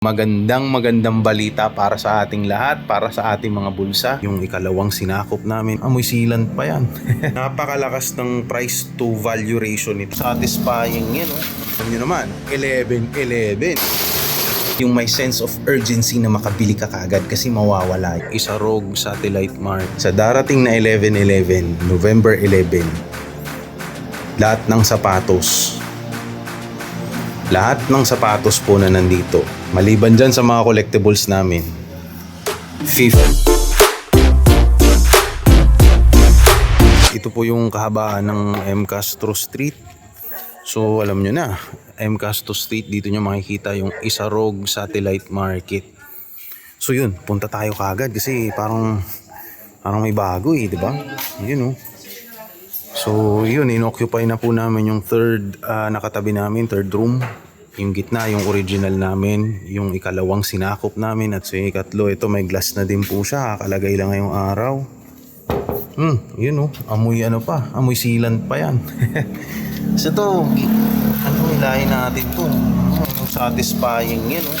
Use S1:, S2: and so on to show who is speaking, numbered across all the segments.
S1: Magandang magandang balita para sa ating lahat, para sa ating mga bulsa. Yung ikalawang sinakop namin, amoy sealant pa yan. Napakalakas ng price to value ratio nito. Satisfying yan, oh. Alam naman, 11-11. Yung may sense of urgency na makabili ka kagad kasi mawawala. Isa rogue satellite mark. Sa darating na 11-11, November 11, lahat ng sapatos, lahat ng sapatos po na nandito, maliban dyan sa mga collectibles namin, 50. Ito po yung kahabaan ng M. Castro Street. So alam nyo na, M. Castro Street, dito nyo makikita yung Isarog Satellite Market. So yun, punta tayo kagad kasi parang parang may bago eh, di ba? Yun oh. So, yun, inoccupy na po namin yung third ah, nakatabi namin, third room. Yung gitna, yung original namin, yung ikalawang sinakop namin at sa ikatlo, ito may glass na din po siya, kakalagay lang ngayong araw. Hmm, yun oh, amoy ano pa, amoy sealant pa yan. so to, ano ilahin natin to? Ano, satisfying yan oh.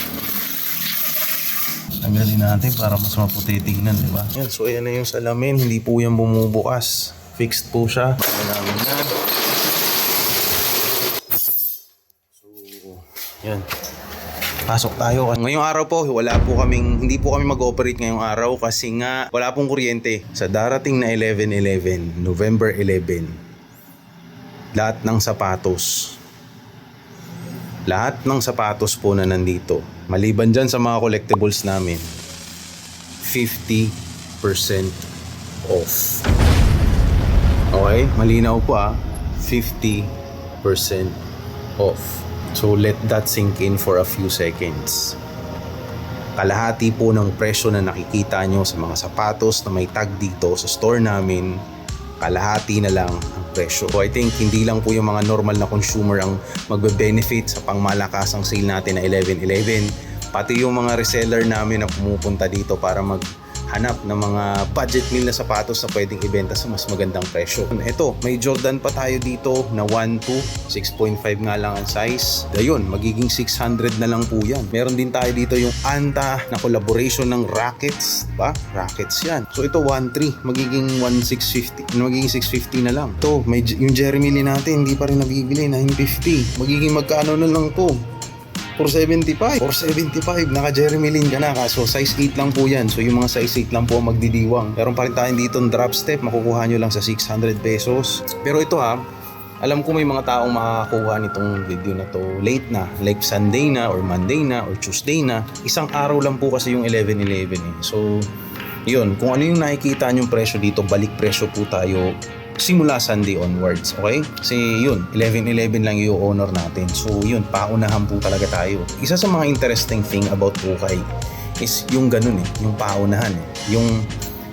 S1: Tanggalin natin para mas maputi tignan, di ba? Yan, so ayan na yung salamin, hindi po yan bumubukas. Fixed po siya. Namin na. So, yan. Pasok tayo. Ngayong araw po, wala po kaming, hindi po kami mag-operate ngayong araw kasi nga wala pong kuryente. Sa darating na 11-11, November 11, lahat ng sapatos, lahat ng sapatos po na nandito, maliban dyan sa mga collectibles namin, 50% off. Okay? Malinaw po ah. 50% off. So let that sink in for a few seconds. Kalahati po ng presyo na nakikita nyo sa mga sapatos na may tag dito sa store namin, kalahati na lang ang presyo. So I think hindi lang po yung mga normal na consumer ang magbe-benefit sa pangmalakasang sale natin na 11-11, pati yung mga reseller namin na pumupunta dito para mag hanap ng mga budget meal na sapatos na pwedeng ibenta sa mas magandang presyo. Ito, may Jordan pa tayo dito na 1.2, 6.5 nga lang ang size. Ayun, magiging 600 na lang po yan. Meron din tayo dito yung Anta na collaboration ng Rackets, ba? Rackets yan. So ito 1.3, magiging 1.650, magiging 650 na lang. Ito, may, yung Jeremy Lee natin, hindi pa rin nabibili, 950. Magiging magkano na lang to? 475. 475. Naka Jeremy Lin ka na. Kaso size 8 lang po yan. So yung mga size 8 lang po ang magdidiwang. Meron pa rin tayo dito drop step. Makukuha nyo lang sa 600 pesos. Pero ito ha, alam ko may mga taong makakakuha nitong video na to late na. Like Sunday na or Monday na or Tuesday na. Isang araw lang po kasi yung 11-11 eh. So yun, kung ano yung nakikita nyong presyo dito, balik presyo po tayo simula Sunday onwards, okay? Kasi yun, 11-11 lang yung honor natin. So yun, paunahan po talaga tayo. Isa sa mga interesting thing about Pukay is yung ganun eh, yung paunahan eh. Yung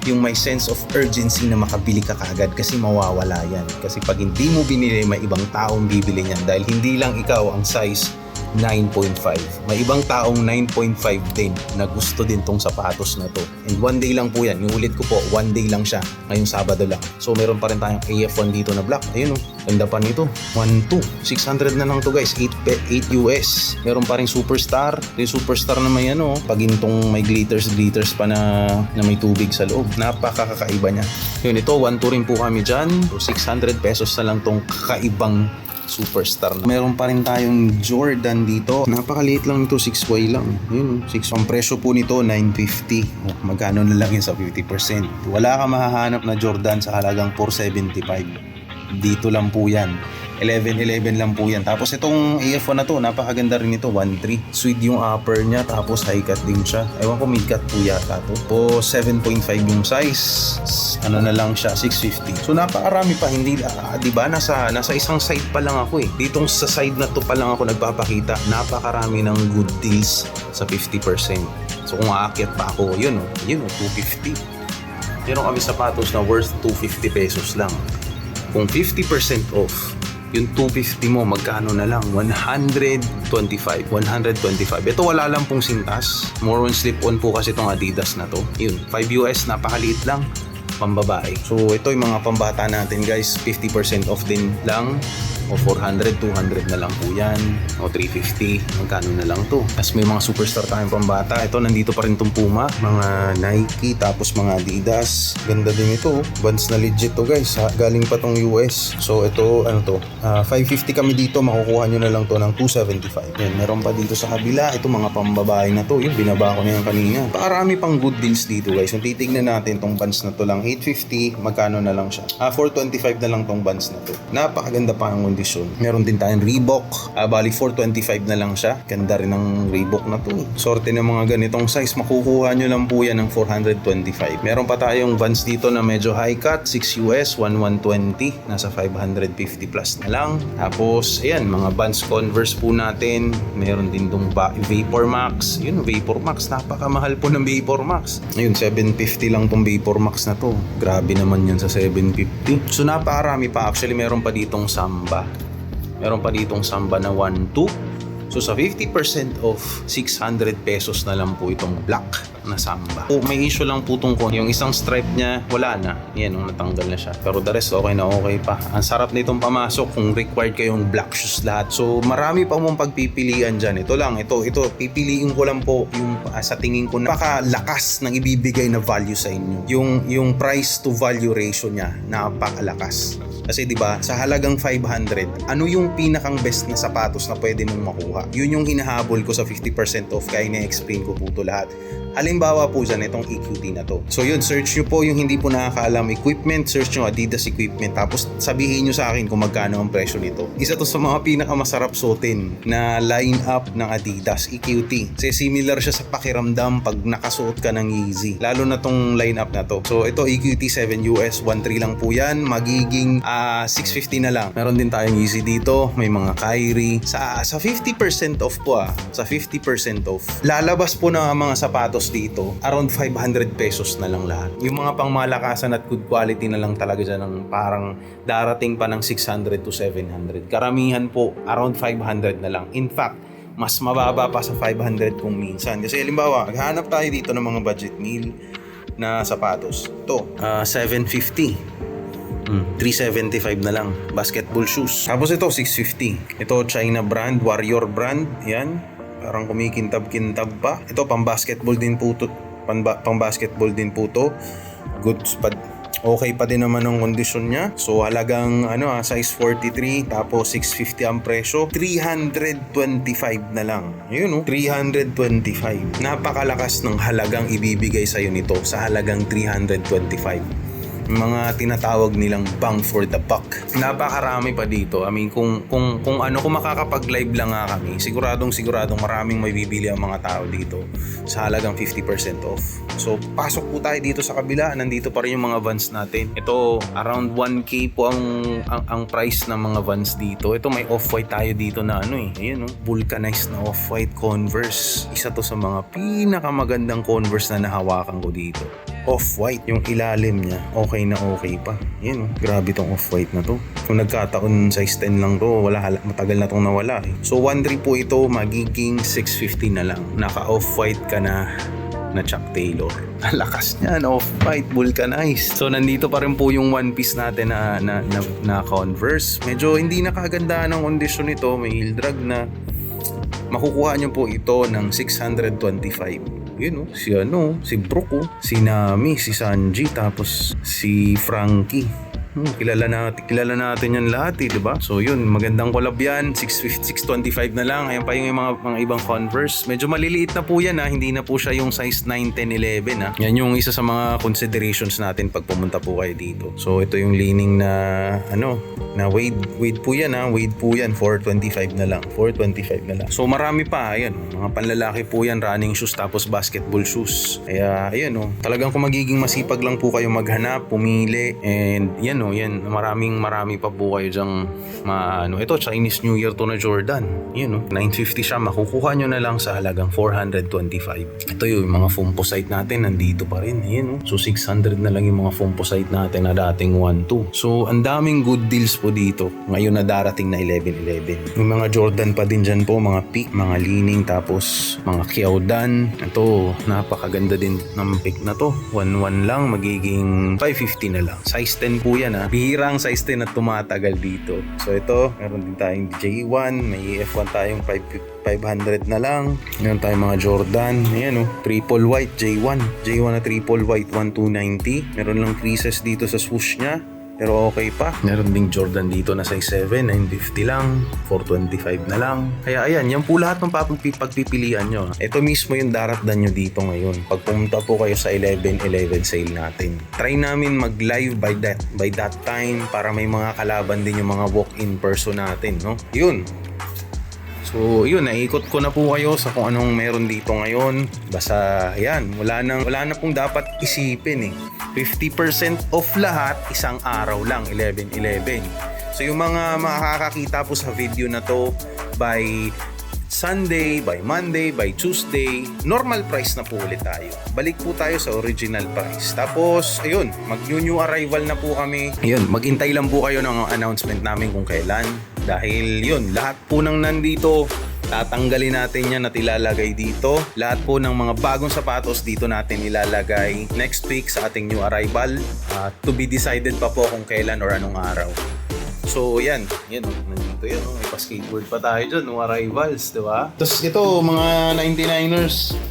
S1: yung may sense of urgency na makabili ka kagad kasi mawawala yan. Kasi pag hindi mo binili, may ibang taong bibili niyan dahil hindi lang ikaw ang size 9.5. May ibang taong 9.5 din na gusto din tong sapatos na to. And one day lang po yan. Yung ulit ko po, one day lang siya. Ngayong Sabado lang. So meron pa rin tayong AF1 dito na black. Ayun oh. Ganda pa nito. 1.2. 600 na lang to guys. 8, pe- 8 US. Meron pa rin Superstar. Yung Superstar na may ano. Pagintong may glitters glitters pa na, na may tubig sa loob. Napakakaiba niya. Yun ito. 1.2 rin po kami dyan. So 600 pesos na lang tong kakaibang superstar na. Meron pa rin tayong Jordan dito. Napakaliit lang nito, 6Y lang. Yun, 6. Ang presyo po nito, 950. Oh, magkano na lang yun sa 50%. Wala ka mahahanap na Jordan sa halagang 475. Dito lang po yan. 11-11 lang po yan. Tapos itong AF1 na to, napakaganda rin ito. 1.3. Sweet yung upper niya, tapos high cut din siya. Ewan ko, mid cut po yata to. Po 7.5 yung size. Ano na lang siya, 650. So napakarami pa, hindi, ah, di ba? Nasa, nasa isang side pa lang ako eh. Ditong sa side na to pa lang ako nagpapakita. Napakarami ng good deals sa 50%. So kung aakyat pa ako, yun oh, yun oh, 250. Meron kami sapatos na worth 250 pesos lang. Kung 50% off, yung 250 mo, magkano na lang? 125. 125. Ito wala lang pong sintas. More on slip-on po kasi itong Adidas na to. Yun, 5 US, napakaliit lang. Pambabae. So ito yung mga pambata natin guys, 50% off din lang. O 400, 200 na lang po yan. O 350, magkano na lang to. Tapos may mga superstar tayong pambata. Ito, nandito pa rin tong Puma. Mga Nike, tapos mga Adidas. Ganda din ito. Vans na legit to guys. Ha? Galing pa tong US. So ito, ano to? ah, 550 kami dito. Makukuha nyo na lang to ng 275. Yan, meron pa dito sa kabila. Ito mga pambabae na to. Yung binaba ko na yan kanina. Pakarami pang good deals dito guys. Kung titignan natin tong Vans na to lang 850, magkano na lang siya? Ah, 425 na lang tong Vans na to. Napakaganda pa ang kondisyon. Meron din tayong Reebok. Ah, bali 425 na lang siya. Ganda rin ng Reebok na to. Sorte ng mga ganitong size, makukuha nyo lang po yan ng 425. Meron pa tayong Vans dito na medyo high cut, 6 US, 1120. Nasa 550 plus na lang. Tapos, ayan, mga Vans Converse po natin. Meron din dong Vapor Max. Yun, Vapor Max. Napakamahal po ng Vapor Max. Ayun, 750 lang tong Vapor Max na to. Grabe naman yan sa 750. So, napakarami pa. Actually, meron pa ditong Samba. Meron pa ditong Samba na 1.2. So sa 50% of 600 pesos na lang po itong black na samba. O, may issue lang po tong kon. Yung isang stripe niya, wala na. Yan, nung natanggal na siya. Pero the rest, okay na okay pa. Ang sarap nitong pamasok kung required kayong black shoes lahat. So marami pa mong pagpipilian dyan. Ito lang, ito, ito, pipiliin ko lang po yung ah, sa tingin ko napakalakas ng ibibigay na value sa inyo. Yung, yung price to value ratio niya, napakalakas. Kasi 'di ba, sa halagang 500, ano yung pinakang best na sapatos na pwede mong makuha? Yun yung hinahabol ko sa 50% off kaya na-explain ko po to lahat. Halimbawa po dyan itong EQT na to. So yun, search nyo po yung hindi po nakakaalam equipment, search nyo Adidas equipment, tapos sabihin nyo sa akin kung magkano ang presyo nito. Isa to sa mga pinakamasarap suotin na line up ng Adidas EQT. Kasi similar siya sa pakiramdam pag nakasuot ka ng Yeezy. Lalo na tong line up na to. So ito EQT 7 US, 1.3 lang po yan. Magiging ah, 650 na lang. Meron din tayong Yeezy dito, may mga Kyrie. Sa, sa 50% off po ah, sa 50% off. Lalabas po na mga sapatos dito, around 500 pesos na lang lahat. Yung mga pangmalakasan at good quality na lang talaga dyan ng parang darating pa ng 600 to 700. Karamihan po, around 500 na lang. In fact, mas mababa pa sa 500 kung minsan. Kasi halimbawa, maghanap tayo dito ng mga budget meal na sapatos. Ito, ah, 750. Mm, 375 na lang. Basketball shoes. Tapos ito, 650. Ito, China brand, Warrior brand. Yan. Parang kumikintab-kintab pa. Ito, pang basketball din po to. Pang, pang basketball din po to. Good pa Okay pa din naman ang kondisyon niya. So halagang ano ah, size 43 tapos 650 ang presyo. 325 na lang. Yun oh, 325. Napakalakas ng halagang ibibigay sa iyo nito sa halagang 325 mga tinatawag nilang bang for the buck. Napakarami pa dito. I mean, kung, kung, kung ano, kung makakapag-live lang nga kami, siguradong siguradong maraming may bibili ang mga tao dito sa halagang 50% off. So, pasok po tayo dito sa kabila. Nandito pa rin yung mga vans natin. Ito, around 1K po ang, ang, ang price ng mga vans dito. Ito, may off-white tayo dito na ano eh. Ayan oh, vulcanized na off-white Converse. Isa to sa mga pinakamagandang Converse na nahawakan ko dito off-white. Yung ilalim niya, okay na okay pa. Yan oh, grabe tong off-white na to. Kung nagkataon size 10 lang to, wala, matagal na tong nawala eh. So 1.3 po ito, magiging 650 na lang. Naka off-white ka na na Chuck Taylor. Ang lakas niya, na off-white, vulcanized. So, nandito pa rin po yung one piece natin na, na, na, na Converse. Medyo hindi nakaganda ng kondisyon nito. May heel drag na. Makukuha niyo po ito ng 625 yun oh, si ano, si Brooke oh, si Nami, si Sanji, tapos si Frankie. Hmm, kilala natin, kilala natin yan lahat eh, di ba? So yun, magandang collab yan, 650, 625 na lang. Ayan pa yung mga, mga ibang Converse. Medyo maliliit na po yan ha, hindi na po siya yung size 9, 10, 11 ha. Yan yung isa sa mga considerations natin pag pumunta po kayo dito. So ito yung leaning na, ano, na Wade, Wade po yan ha, Wade po yan, 425 na lang, 425 na lang. So marami pa, ayan, mga panlalaki po yan, running shoes tapos basketball shoes. Kaya ayan oh, talagang kung magiging masipag lang po kayo maghanap, pumili, and yan oh, yan, maraming marami pa po kayo dyang maano. Ito, Chinese New Year to na Jordan. Yan oh, 950 siya, makukuha nyo na lang sa halagang 425. Ito yung mga Fomposite natin, nandito pa rin. Ayan oh. So 600 na lang yung mga Fomposite natin na dating 1.2. So ang daming good deals po dito. Ngayon na darating na 11.11. May mga Jordan pa din dyan po, mga peak, mga leaning, tapos mga Kyodan. Ito, napakaganda din ng pick na to. 1.1 lang, magiging 550 na lang. Size 10 po yan. Yan ha. Bihirang size din at tumatagal dito. So ito, meron din tayong J1, may F1 tayong 5 500 na lang. Meron tayong mga Jordan. Ayan oh, triple white J1. J1 na triple white 1290. Meron lang creases dito sa swoosh niya. Pero okay pa. Meron ding Jordan dito na size 7, 950 lang, 425 na lang. Kaya ayan, yan po lahat ng pagpipilian nyo. Ito mismo yung daratdan nyo dito ngayon. Pag pumunta po kayo sa 11-11 sale natin. Try namin mag-live by that, by that time para may mga kalaban din yung mga walk-in person natin. No? Yun, So, yun, naikot ko na po kayo sa kung anong meron dito ngayon. Basta, yan, wala nang, wala na pong dapat isipin eh. 50% off lahat, isang araw lang, 11-11. So, yung mga makakakita po sa video na to by Sunday, by Monday, by Tuesday, normal price na po ulit tayo. Balik po tayo sa original price. Tapos, ayun, mag-new arrival na po kami. Ayun, maghintay lang po kayo ng announcement namin kung kailan. Dahil yun, lahat po ng nandito, tatanggalin natin yan at ilalagay dito. Lahat po ng mga bagong sapatos dito natin ilalagay next week sa ating new arrival. Ah, to be decided pa po kung kailan or anong araw. So, yan. Yan, oh, nandito yan. Oh. May pa-skateboard pa tayo dyan. No arrivals, di ba? Tapos ito, mga 99ers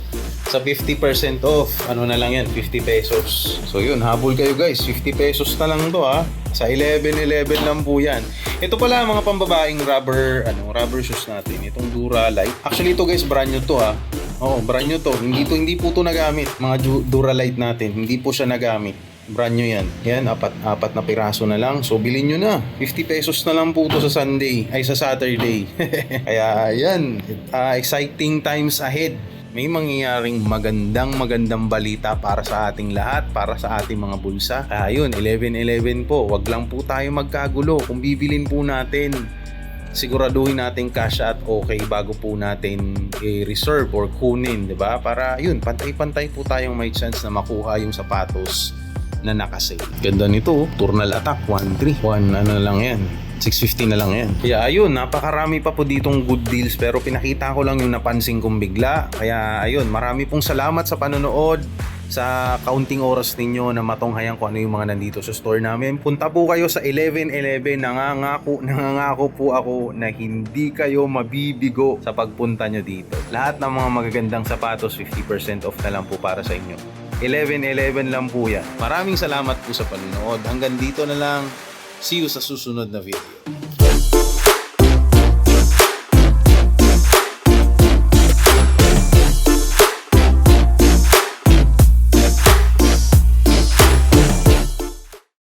S1: sa 50% off. Ano na lang yan? 50 pesos. So, yun. Habol kayo guys. 50 pesos na lang to ha. Sa 11-11 lang po yan. Ito pala mga pambabaeng rubber, ano, rubber shoes natin. Itong Dura Light. Actually, ito guys, brand new to ha. Oo, brand new to. Hindi to hindi po to nagamit. Mga Ju- Dura Light natin. Hindi po siya nagamit. Brand new yan. Yan, apat, apat na piraso na lang. So, bilhin nyo na. 50 pesos na lang po to sa Sunday. Ay, sa Saturday. Kaya, yan. Ah, exciting times ahead. May mangyayaring magandang magandang balita para sa ating lahat, para sa ating mga bulsa. Kaya yun, 11-11 po. Wag lang po tayo magkagulo. Kung bibilin po natin, siguraduhin natin cash at okay bago po natin i-reserve or kunin, 'di ba? Para yun, pantay-pantay po tayong may chance na makuha yung sapatos na nakasale. Ganda nito, oh. Turnal Attack 1.3. 1 ano lang 'yan. 650 na lang yan. Kaya ayun, napakarami pa po ditong good deals pero pinakita ko lang yung napansin kong bigla. Kaya ayun, marami pong salamat sa panonood sa kaunting oras ninyo na matunghayan kung ano yung mga nandito sa store namin. Punta po kayo sa 1111. Nangangako, nangangako po ako na hindi kayo mabibigo sa pagpunta nyo dito. Lahat ng mga magagandang sapatos, 50% off na lang po para sa inyo. 1111 lang po yan. Maraming salamat po sa panonood. Hanggang dito na lang. See you sa susunod na video.